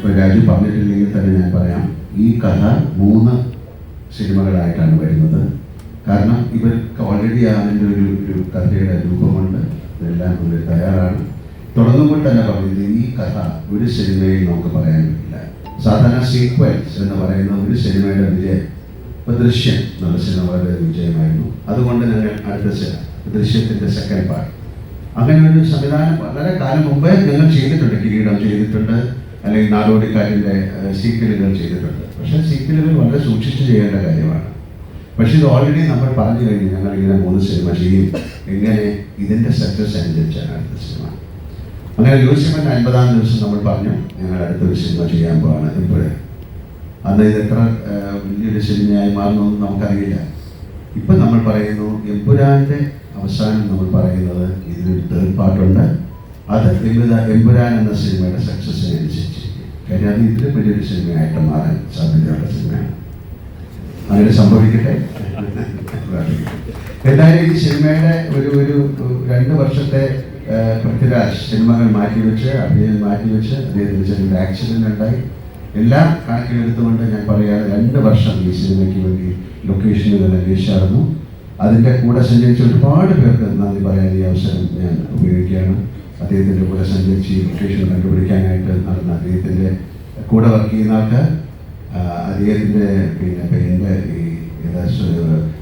ഇപ്പോൾ രാജു പറഞ്ഞിട്ടില്ലെങ്കിൽ തന്നെ ഞാൻ പറയാം. ഈ കഥ മൂന്ന് സിനിമകളായിട്ടാണ് വരുന്നത്. കാരണം ഇവർക്ക് ഓൾറെഡി അതിന്റെ ഒരു ഒരു കഥയുടെ രൂപമുണ്ട്. ഇതെല്ലാം ഇവർ തയ്യാറാണ്. തുടങ്ങുമ്പോൾ തന്നെ പറഞ്ഞത് ഈ കഥ ഒരു സിനിമയിൽ നമുക്ക് പറയാൻ പറ്റില്ല. സാധാരണ സീക്വൻസ് എന്ന് പറയുന്ന ഒരു സിനിമയുടെ വിജയം ഇപ്പൊ ദൃശ്യം നല്ല സിനിമ വിജയമായിരുന്നു. അതുകൊണ്ട് ഞങ്ങൾ അടുത്ത ദൃശ്യത്തിന്റെ സെക്കൻഡ് പാർട്ട് അങ്ങനെ ഒരു സംവിധാനം വളരെ കാലം മുമ്പേ ഞങ്ങൾ ചെയ്തിട്ടുണ്ട് കിരീടം ചെയ്തിട്ടുണ്ട്. അല്ലെങ്കിൽ നാടോടിക്കാറ്റിന്റെ സീക്വലുകൾ ചെയ്തിട്ടുണ്ട്. പക്ഷേ സീക്വലുകൾ വളരെ സൂക്ഷിച്ച് ചെയ്യേണ്ട കാര്യമാണ്. പക്ഷെ ഇത് ഓൾറെഡി നമ്മൾ പറഞ്ഞു കഴിഞ്ഞു. ഞങ്ങൾ ഇങ്ങനെ മൂന്ന് സിനിമ ചെയ്യും. എങ്ങനെ ഇതിന്റെ സക്സസ് അനുസരിച്ചാണ് അടുത്ത സിനിമ. അങ്ങനെ ലൂസിഫറിന്റെ അൻപതാം ദിവസം നമ്മൾ പറഞ്ഞു ഞങ്ങൾ അടുത്തൊരു സിനിമ ചെയ്യാൻ പോവാണ്. ഇപ്പോഴേ അന്ന് ഇത് എത്ര വലിയൊരു സിനിമയായി മാറുന്നൊന്നും നമുക്കറിയില്ല. ഇപ്പം നമ്മൾ പറയുന്നു എമ്പുരാന്റെ അവസാനം നമ്മൾ പറയുന്നത് ഇതിനൊരു തേർഡ് പാർട്ടുണ്ട് അത് എമ്പുരാ എമ്പുരാൻ എന്ന സിനിമയുടെ സക്സസിനെ കാര്യം അത് ഇതിലും വലിയൊരു സിനിമയായിട്ട് മാറാൻ സാധ്യതയുള്ള സിനിമയാണ്. അങ്ങനെ സംഭവിക്കട്ടെ? എന്തായാലും ഈ സിനിമയുടെ ഒരു ഒരു രണ്ട് വർഷത്തെ പൃഥ്വിരാജ് സിനിമകൾ മാറ്റിവെച്ച് അഭിനയം മാറ്റിവെച്ച് അദ്ദേഹത്തിന് ചെറിയൊരു ആക്സിഡന്റ് ഉണ്ടായി. എല്ലാം കണക്കിലെടുത്തുകൊണ്ട് ഞാൻ പറയാതെ രണ്ട് വർഷം ഈ സിനിമയ്ക്ക് വേണ്ടി ലൊക്കേഷനിൽ തന്നെ അന്വേഷിച്ചായിരുന്നു. അതിന്റെ കൂടെ സഞ്ചരിച്ച ഒരുപാട് പേർക്ക് നന്ദി പറയാൻ ഈ അവസരം ഞാൻ ഉപയോഗിക്കുകയാണ്. അദ്ദേഹത്തിന്റെ കൂടെ സഞ്ചരിച്ച് ഈ ലൊക്കേഷൻ കണ്ടുപിടിക്കാനായിട്ട് നടന്ന അദ്ദേഹത്തിന്റെ കൂടെ വർക്ക് ചെയ്യുന്ന ആൾക്ക് ആ, അദ്ദേഹത്തിന്റെ പിന്നെ പേരിന്റെ ഈ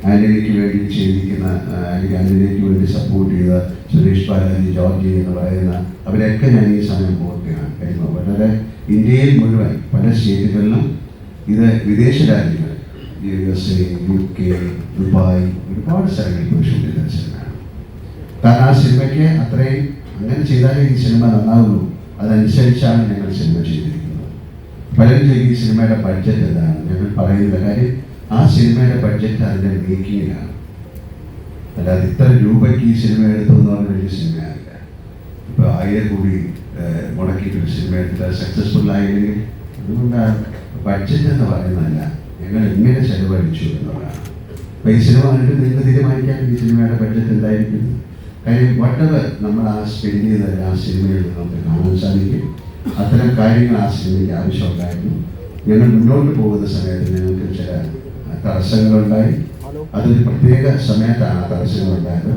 ആന്റണിക്ക് വേണ്ടി ചെയ്തിരിക്കുന്ന അല്ലെങ്കിൽ ആന്റണിക്ക് വേണ്ടി സപ്പോർട്ട് ചെയ്ത സുരേഷ് ബാലാജി ജോർജി എന്ന് പറയുന്ന അവരെയൊക്കെ ഞാൻ ഈ സമയം ഓർക്കുകയാണ് കഴിഞ്ഞു വളരെ ഇന്ത്യയിൽ മുഴുവൻ പല സ്റ്റേറ്റുകളിലും ഇത് വിദേശ രാജ്യങ്ങൾ U S A U K Dubai ഒരുപാട് സ്ഥലങ്ങളിൽ പോയി ഷൂട്ട് ചെയ്ത സിനിമയാണ് കാരണം ആ സിനിമയ്ക്ക് അത്രയും അങ്ങനെ ചെയ്താലേ ഈ സിനിമ നന്നാവുള്ളൂ. അതനുസരിച്ചാണ് ഞങ്ങൾ സിനിമ ചെയ്തിരിക്കുന്നത്. പലരും ഈ സിനിമയുടെ ബഡ്ജറ്റ് എന്താണ്? ഞങ്ങൾ പറയുന്ന കാര്യം ആ സിനിമയുടെ ബഡ്ജറ്റ് അതിന്റെ മേക്കിങ്ങിലാണ്. അല്ലാതെ ഇത്ര രൂപയ്ക്ക് ഈ സിനിമ എടുത്തു എന്ന് പറഞ്ഞ വലിയ സിനിമയാണ് ഇപ്പോൾ ആയിരം കൂടി മുടക്കിയിട്ടൊരു സിനിമ എടുത്താൽ സക്സസ്ഫുൾ ആയില്ലെങ്കിൽ അതുകൊണ്ട് ബഡ്ജറ്റ് എന്ന് പറയുന്നതല്ല ഞങ്ങൾ എങ്ങനെ ചെലവഴിച്ചു എന്നുള്ളതാണ്. അപ്പോൾ ഈ സിനിമ കണ്ടിട്ട് നിങ്ങൾ തീരുമാനിക്കാൻ ഈ സിനിമയുടെ ബഡ്ജറ്റ് എന്തായിരിക്കും? കാര്യം വട്ടവർ നമ്മൾ ആ സ്പെൻഡ് ചെയ്ത ആ സിനിമയിൽ നമുക്ക് കാണാൻ സാധിക്കും. അത്തരം കാര്യങ്ങൾ ആ സിനിമയ്ക്ക് ആവശ്യമുണ്ടായിരുന്നു. ഞങ്ങൾ മുന്നോട്ട് പോകുന്ന സമയത്ത് ഞങ്ങൾക്ക് ചില തടസ്സങ്ങളുണ്ടായി. അതൊരു പ്രത്യേക സമയത്താണ് ആ തടസ്സങ്ങളുണ്ടായത്.